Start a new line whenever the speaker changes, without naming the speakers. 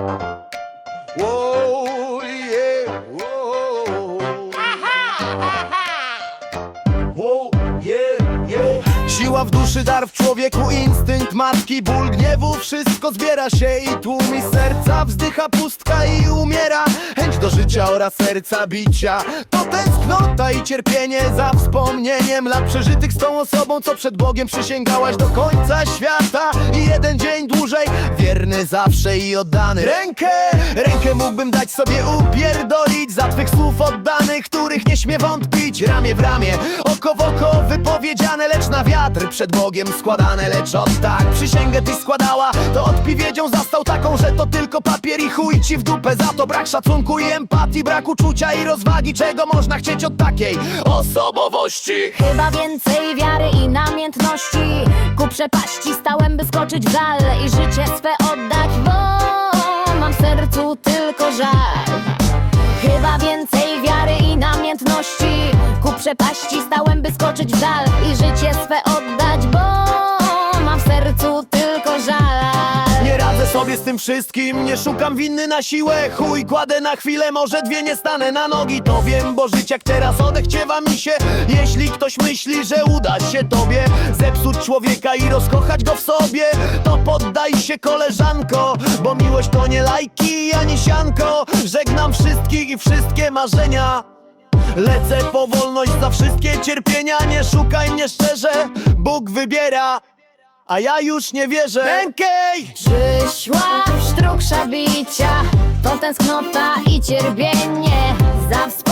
Thank you. Siła w duszy, dar w człowieku, instynkt matki, ból gniewu Wszystko zbiera się i tłumi serca Wzdycha pustka i umiera. Chęć do życia oraz serca bicia To tęsknota i cierpienie za wspomnieniem. Lat przeżytych z tą osobą, co przed Bogiem przysięgałaś Do końca świata. I jeden dzień dłużej Wierny zawsze i oddany. Rękę, rękę mógłbym dać sobie upierdolić. Za twych słów oddanych, których nie śmie wątpić. Ramię w ramię, oko w oko Lecz na wiatr przed Bogiem składane Lecz od tak przysięgę tyś składała. To odpowiedzią zastał taką, że to tylko papier i chuj ci w dupę Za to. Brak szacunku i empatii, brak uczucia i rozwagi. Czego można chcieć od takiej osobowości?
Chyba więcej wiary i namiętności. Ku przepaści stałem, by skoczyć w dal I życie swe oddać, bo mam w sercu tylko żal. Chyba więcej wiary i namiętności. Ku przepaści stałem, by skoczyć w dal
sobie z tym wszystkim, nie szukam winny na siłę. Chuj, kładę na chwilę, może dwie nie stanę na nogi. To wiem, bo żyć jak teraz odechciewa mi się. Jeśli ktoś myśli, że uda się tobie Zepsuć człowieka i rozkochać go w sobie To poddaj się koleżanko. Bo miłość to nie lajki ani sianko. Żegnam wszystkich i wszystkie marzenia. Lecę po wolność za wszystkie cierpienia. Nie szukaj mnie szczerze, Bóg wybiera a ja już nie wierzę Rękej!
Przyszła sztruk bicia To tęsknota i cierpienie Za wspomnienie